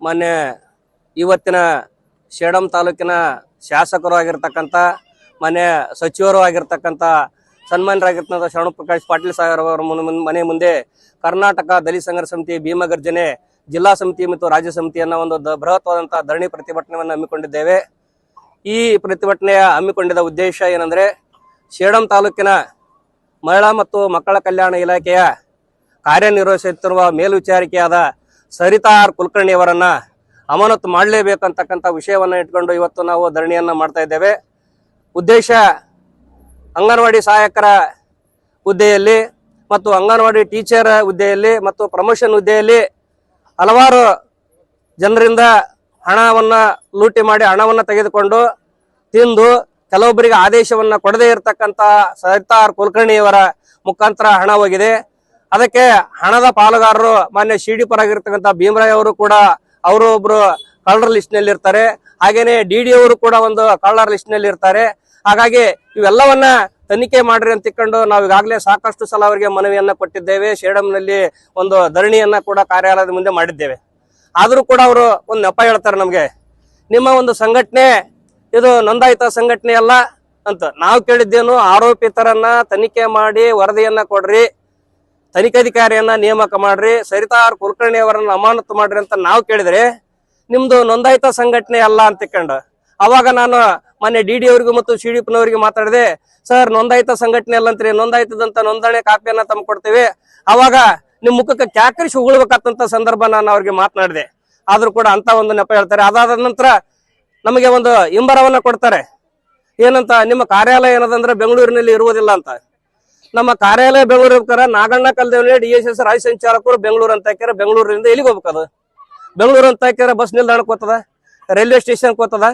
ಮಾನ್ಯ ಇವತ್ತಿನ ಶೇಡಂ ತಾಲೂಕಿನ ಶಾಸಕರು ಆಗಿರ್ತಕ್ಕಂಥ ಮೊನ್ನೆ ಸಚಿವರು ಆಗಿರ್ತಕ್ಕಂಥ ಸನ್ಮಾನ್ಯರಾಗಿರ್ತಕ್ಕಂಥ ಶರಣ ಪ್ರಕಾಶ್ ಪಾಟೀಲ್ ಸಾಗರ್ ಅವರ ಮುನ್- ಮುನ್- ಮನೆ ಮುಂದೆ ಕರ್ನಾಟಕ ದಲಿತ ಸಂಘರ್ಷ ಸಮಿತಿ ಭೀಮಗರ್ಜನೆ ಜಿಲ್ಲಾ ಸಮಿತಿ ಮತ್ತು ರಾಜ್ಯ ಸಮಿತಿಯನ್ನ ಒಂದು ಬೃಹತ್ವಾದಂಥ ಧರಣಿ ಪ್ರತಿಭಟನೆಯನ್ನು ಹಮ್ಮಿಕೊಂಡಿದ್ದೇವೆ. ಈ ಪ್ರತಿಭಟನೆಯ ಹಮ್ಮಿಕೊಂಡಿದ್ದ ಉದ್ದೇಶ ಏನಂದ್ರೆ, ಶೇಡಂ ತಾಲೂಕಿನ ಮಹಿಳಾ ಮತ್ತು ಮಕ್ಕಳ ಕಲ್ಯಾಣ ಇಲಾಖೆಯ ಕಾರ್ಯನಿರ್ವಹಿಸುತ್ತಿರುವ ಮೇಲ್ವಿಚಾರಿಕೆಯಾದ ಸರಿತಾ ಆರ್ ಕುಲಕರ್ಣಿಯವರನ್ನ ಅಮಾನತು ಮಾಡಲೇಬೇಕಂತಕ್ಕಂಥ ವಿಷಯವನ್ನು ಇಟ್ಕೊಂಡು ಇವತ್ತು ನಾವು ಧರಣಿಯನ್ನು ಮಾಡ್ತಾ ಇದ್ದೇವೆ. ಉದ್ದೇಶ, ಅಂಗನವಾಡಿ ಸಹಾಯಕರ ಹುದ್ದೆಯಲ್ಲಿ ಮತ್ತು ಅಂಗನವಾಡಿ ಟೀಚರ್ ಹುದ್ದೆಯಲ್ಲಿ ಮತ್ತು ಪ್ರಮೋಷನ್ ಹುದ್ದೆಯಲ್ಲಿ ಹಲವಾರು ಜನರಿಂದ ಹಣವನ್ನು ಲೂಟಿ ಮಾಡಿ ಹಣವನ್ನು ತೆಗೆದುಕೊಂಡು ತಿಂದು ಕೆಲವೊಬ್ಬರಿಗೆ ಆದೇಶವನ್ನು ಕೊಡದೇ ಇರತಕ್ಕಂಥ ಸರಿತಾರ್ ಕುಲಕರ್ಣಿಯವರ ಮುಖಾಂತರ ಹಣ ಹೋಗಿದೆ. ಅದಕ್ಕೆ ಹಣದ ಪಾಲುಗಾರರು ಮಾನ್ಯ ಶಿಡಿ ಪರಾಗಿರ್ತಕ್ಕಂಥ ಭೀಮರಾಯ್ ಅವರು ಕೂಡ ಅವರು ಒಬ್ರು ಕಳ್ಳರ ಲಿಸ್ಟ್ನಲ್ಲಿ ಇರ್ತಾರೆ. ಹಾಗೇನೆ ಡಿ ಡಿ ಅವರು ಕೂಡ ಒಂದು ಕಳ್ಳರ ಲಿಸ್ಟ್ನಲ್ಲಿ ಇರ್ತಾರೆ. ಹಾಗಾಗಿ ಇವೆಲ್ಲವನ್ನ ತನಿಖೆ ಮಾಡ್ರಿ ಅಂತ ತಿಳ್ಕೊಂಡು ನಾವು ಈಗಾಗಲೇ ಸಾಕಷ್ಟು ಸಲ ಅವರಿಗೆ ಮನವಿಯನ್ನ ಕೊಟ್ಟಿದ್ದೇವೆ. ಶೇಡಂನಲ್ಲಿ ಒಂದು ಧರಣಿಯನ್ನ ಕೂಡ ಕಾರ್ಯಾಲಯದ ಮುಂದೆ ಮಾಡಿದ್ದೇವೆ. ಆದರೂ ಕೂಡ ಅವರು ಒಂದು ನೆಪ ಹೇಳ್ತಾರೆ ನಮಗೆ. ನಿಮ್ಮ ಒಂದು ಸಂಘಟನೆ, ಇದು ನೋಂದಾಯಿತ ಸಂಘಟನೆ ಅಲ್ಲ ಅಂತ. ನಾವು ಕೇಳಿದ್ದೇನು ಆರೋಪಿತರನ್ನ ತನಿಖೆ ಮಾಡಿ ವರದಿಯನ್ನ ಕೊಡ್ರಿ. ತನಿಖಾಧಿಕಾರಿಯನ್ನ ನೇಮಕ ಮಾಡ್ರಿ, ಸರಿತಾರ್ ಕುಲಕರ್ಣಿ ಅವರನ್ನ ಅಮಾನತು ಮಾಡ್ರಿ ಅಂತ ನಾವು ಕೇಳಿದ್ರೆ ನಿಮ್ದು ನೋಂದಾಯಿತ ಸಂಘಟನೆ ಅಲ್ಲ ಅಂತ ಕಂಡು. ಅವಾಗ ನಾನು ಮೊನ್ನೆ ಡಿ ಡಿ ಅವರಿಗೂ ಮತ್ತು ಅವರಿಗೆ ಮಾತಾಡಿದೆ, ಸರ್, ನೋಂದಾಯಿತ ಸಂಘಟನೆ ಅಲ್ಲಂತ್ರಿ ನೋಂದಾಯಿತದಂತ ನೋಂದಣಿ ಕಾಪಿಯನ್ನ ತಮ್ಮ ಕೊಡ್ತೀವಿ. ಅವಾಗ ನಿಮ್ ಮುಖಕ್ಕೆ ಕ್ಯಾಕರಿಸಿ ಉಗುಳ್ಬೇಕಂತ ಸಂದರ್ಭ ನಾನು ಅವ್ರಿಗೆ ಮಾತನಾಡಿದೆ. ಆದ್ರೂ ಕೂಡ ಅಂತ ಒಂದು ನೆಪ ಹೇಳ್ತಾರೆ. ಅದಾದ ನಂತರ ನಮಗೆ ಒಂದು ಇಂಬರವನ್ನ ಕೊಡ್ತಾರೆ. ಏನಂತ, ನಿಮ್ಮ ಕಾರ್ಯಾಲಯ ಏನದಂದ್ರೆ ಬೆಂಗಳೂರಿನಲ್ಲಿ ಇರುವುದಿಲ್ಲ ಅಂತ. ನಮ್ಮ ಕಾರ್ಯಾಲಯ Bengaluru Naganna Kaldevalli D S S ರಾಜ್ಯ ಸಂಚಾಲಕರು ಬೆಂಗಳೂರು ಅಂತ ಹಾಕ್ಯಾರ. ಬೆಂಗಳೂರಿಂದ ಎಲ್ಲಿಗೆ ಹೋಗ್ಬೇಕದು? ಬೆಂಗಳೂರು ಅಂತ ಹಾಕ್ಯಾರ, ಬಸ್ ನಿಲ್ದಾಣಕ್ಕೆ ಹೋಗ್ತದ? ರೈಲ್ವೆ ಸ್ಟೇಷನ್ ಹೋಗ್ತದ?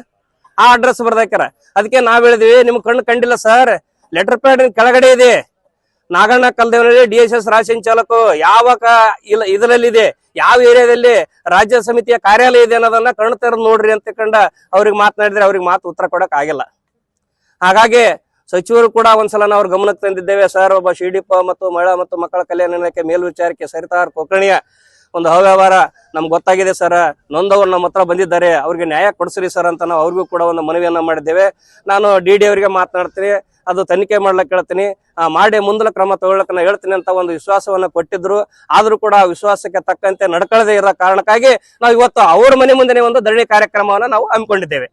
ಆ ಅಡ್ರೆಸ್ ಬರ್ದಾಕ್ಯಾರ ಅದಕ್ಕೆ ನಾವ್ ಹೇಳಿದ್ವಿ, ನಿಮ್ ಕಣ್ಣು ಕಂಡಿಲ್ಲ ಸರ್ ಲೆಟರ್ ಪ್ಯಾಡ್ ಕೆಳಗಡೆ ಇದೆ. Naganna Kaldevanalli D S S ರಾಜ್ಯ ಸಂಚಾಲಕರು ಯಾವ ಇಲ್ಲ, ಇದರಲ್ಲಿದೆ, ಯಾವ ಏರಿಯಾದಲ್ಲಿ ರಾಜ್ಯ ಸಮಿತಿಯ ಕಾರ್ಯಾಲಯ ಇದೆ ಅನ್ನೋದನ್ನ ಕಣ್ಣು ತೆರೆದು ನೋಡ್ರಿ ಅಂತ ಕಂಡ ಅವ್ರಿಗೆ ಮಾತನಾಡಿದ್ರೆ ಅವ್ರಿಗೆ ಮಾತು ಉತ್ತರ ಕೊಡಕ್ ಆಗಿಲ್ಲ. ಹಾಗಾಗಿ ಸಚಿವರು ಕೂಡ ಒಂದ್ಸಲ ನಾವು ಅವ್ರ ಗಮನಕ್ಕೆ ತಂದಿದ್ದೇವೆ. ಸರ್, ಒಬ್ಬ ಶಿಡಿಪ ಮತ್ತು ಮಹಿಳಾ ಮತ್ತು ಮಕ್ಕಳ ಕಲ್ಯಾಣ ಇಲಾಖೆ ಮೇಲ್ವಿಚಾರಕ್ಕೆ ಸರಿತಾರ್ ಕೊಕ್ಕಣಿಯ ಒಂದು ಅವ್ಯವಹಾರ ನಮ್ಗೆ ಗೊತ್ತಾಗಿದೆ ಸರ್. ನೊಂದವರು ನಮ್ಮ ಹತ್ರ ಬಂದಿದ್ದಾರೆ. ಅವ್ರಿಗೆ ನ್ಯಾಯ ಕೊಡಿಸ್ರಿ ಸರ್ ಅಂತ ನಾವು ಅವ್ರಿಗೂ ಕೂಡ ಒಂದು ಮನವಿಯನ್ನ ಮಾಡಿದ್ದೇವೆ. ನಾನು ಡಿ ಡಿ ಅವರಿಗೆ ಮಾತನಾಡ್ತೀನಿ. ಅದು ತನಿಖೆ ಮಾಡ್ಲಕ್ಕೆ ಹೇಳ್ತೀನಿ. ಮಾಡಿ ಮುಂದಿನ ಕ್ರಮ ತಗೊಳ್ಳಕ್ಕೆ ನಾನು ಹೇಳ್ತೀನಿ ಅಂತ ಒಂದು ವಿಶ್ವಾಸವನ್ನ ಕೊಟ್ಟಿದ್ರು. ಆದರೂ ಕೂಡ ಆ ವಿಶ್ವಾಸಕ್ಕೆ ತಕ್ಕಂತೆ ನಡ್ಕೊಳ್ಳದೇ ಇರೋ ಕಾರಣಕ್ಕಾಗಿ ನಾವು ಇವತ್ತು ಅವ್ರ ಮನೆ ಮುಂದೆ ಒಂದು ಧರಣಿ ಕಾರ್ಯಕ್ರಮವನ್ನ ನಾವು ಹಮ್ಮಿಕೊಂಡಿದ್ದೇವೆ.